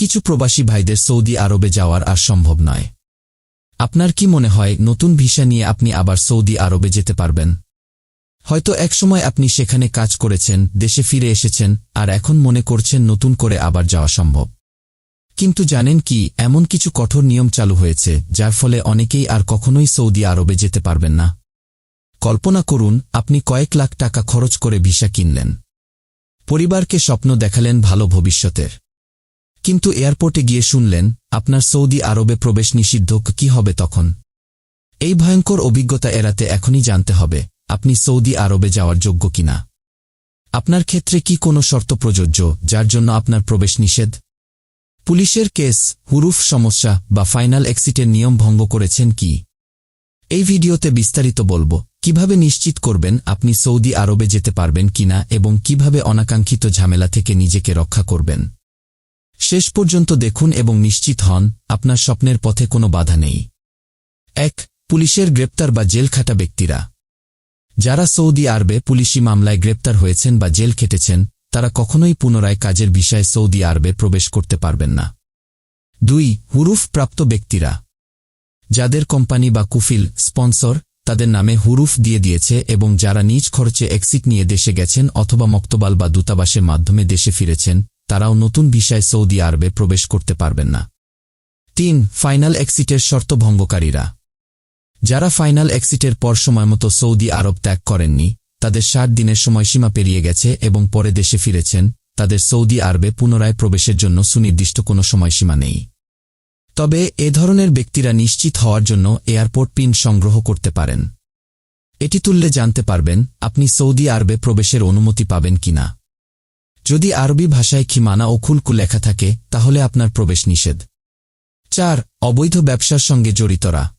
কিছু প্রবাসী ভাইদের সৌদি আরবে যাওয়ার আর সম্ভব নয়। আপনার কি মনে হয়, নতুন ভিসা নিয়ে আপনি আবার সৌদি আরবে যেতে পারবেন? হয়তো একসময় আপনি সেখানে কাজ করেছেন, দেশে ফিরে এসেছেন, আর এখন মনে করছেন নতুন করে আবার যাওয়া সম্ভব। কিন্তু জানেন কি, এমন কিছু কঠোর নিয়ম চালু হয়েছে, যার ফলে অনেকেই আর কখনোই সৌদি আরবে যেতে পারবেন না। কল্পনা করুন, আপনি কয়েক লাখ টাকা খরচ করে ভিসা কিনলেন। পরিবারকে স্বপ্ন দেখালেন ভালো ভবিষ্যতের। কিন্তু এয়ারপোর্টে গিয়ে শুনলেন, আপনার সৌদি আরবে প্রবেশ নিষিদ্ধ, কি হবে তখন? এই ভয়ঙ্কর অভিজ্ঞতা এড়াতে এখনই জানতে হবে, আপনি সৌদি আরবে যাওয়ার যোগ্য কিনা। আপনার ক্ষেত্রে কি কোনো শর্ত প্রযোজ্য, যার জন্য আপনার প্রবেশ নিষেধ? পুলিশের কেস, হুরুফ সমস্যা বা ফাইনাল এক্সিটের নিয়ম ভঙ্গ করেছেন কি? এই ভিডিওতে বিস্তারিত বলব, কীভাবে নিশ্চিত করবেন আপনি সৌদি আরবে যেতে পারবেন কিনা এবং কীভাবে অনাকাঙ্ক্ষিত ঝামেলা থেকে নিজেকে রক্ষা করবেন। শেষ পর্যন্ত দেখুন এবং নিশ্চিত হন, আপনার স্বপ্নের পথে কোনো বাধা নেই। এক, পুলিশের গ্রেপ্তার বা জেল খাটা ব্যক্তিরা। যারা সৌদি আরবে পুলিশি মামলায় গ্রেপ্তার হয়েছেন বা জেল খেটেছেন, তারা কখনোই পুনরায় কাজের বিষয়ে সৌদি আরবে প্রবেশ করতে পারবেন না। দুই হুরুফ প্রাপ্ত ব্যক্তিরা। যাদের কোম্পানি বা কুফিল স্পন্সর তাদের নামে হুরুফ দিয়ে দিয়েছে এবং যারা নিজ খরচে এক্সিট নিয়ে দেশে গেছেন অথবা মক্তবাল বা দূতাবাসের মাধ্যমে দেশে ফিরেছেন তারাও নতুন বিষয়ে সৌদি আরবে প্রবেশ করতে পারবেন না। তিন, ফাইনাল এক্সিটের শর্ত ভঙ্গকারীরা। যারা ফাইনাল এক্সিটের পর সময়মতো সৌদি আরব ত্যাগ করেননি, তাদের ষাট দিনের সময়সীমা পেরিয়ে গেছে এবং পরে দেশে ফিরেছেন, তাদের সৌদি আরবে পুনরায় প্রবেশের জন্য সুনির্দিষ্ট কোনো সময়সীমা নেই। তবে এ ধরনের ব্যক্তিরা নিশ্চিত হওয়ার জন্য এয়ারপোর্ট পিন সংগ্রহ করতে পারেন। এটি তুললে জানতে পারবেন, আপনি সৌদি আরবে প্রবেশের অনুমতি পাবেন কিনা। যদি আরবি ভাষায় খিমানা ও খুলকু লেখা থাকে, তাহলে আপনার প্রবেশ নিষেধ। চার, অবৈধ ব্যবসার সঙ্গে জড়িতরা।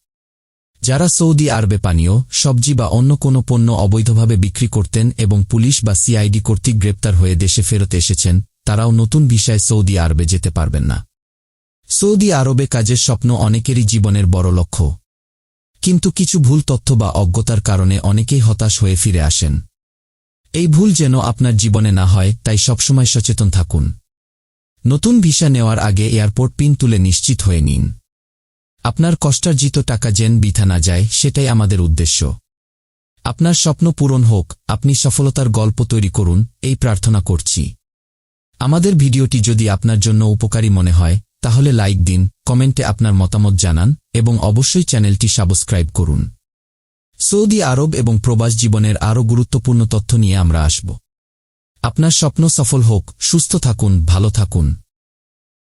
যারা সৌদি আরবে পানীয়, সবজি বা অন্য কোনো পণ্য অবৈধভাবে বিক্রি করতেন এবং পুলিশ বা সিআইডি কর্তৃক গ্রেপ্তার হয়ে দেশে ফেরত এসেছেন, তারাও নতুন বিষয়ে সৌদি আরবে যেতে পারবেন না। সৌদি আরবে কাজের স্বপ্ন অনেকেরই জীবনের বড় লক্ষ্য। কিন্তু কিছু ভুল তথ্য বা অজ্ঞতার কারণে অনেকেই হতাশ হয়ে ফিরে আসেন। এই ভুল যেন আপনার জীবনে না হয়, তাই সবসময় সচেতন থাকুন। নতুন ভিসা নেওয়ার আগে এয়ারপোর্ট পিন তুলে নিশ্চিত হয়ে নিন। আপনার কষ্টার্জিত টাকা যেন বিথা না যায়, সেটাই আমাদের উদ্দেশ্য। আপনার স্বপ্ন পূরণ হোক, আপনি সফলতার গল্প তৈরি করুন, এই প্রার্থনা করছি। আমাদের ভিডিওটি যদি আপনার জন্য উপকারী মনে হয়, তাহলে লাইক দিন, কমেন্টে আপনার মতামত জানান, এবং অবশ্যই চ্যানেলটি সাবস্ক্রাইব করুন। সৌদি আরব এবং প্রবাস জীবনের আরও গুরুত্বপূর্ণ তথ্য নিয়ে আমরা আসব। আপনার স্বপ্ন সফল হোক, সুস্থ থাকুন, ভালো থাকুন।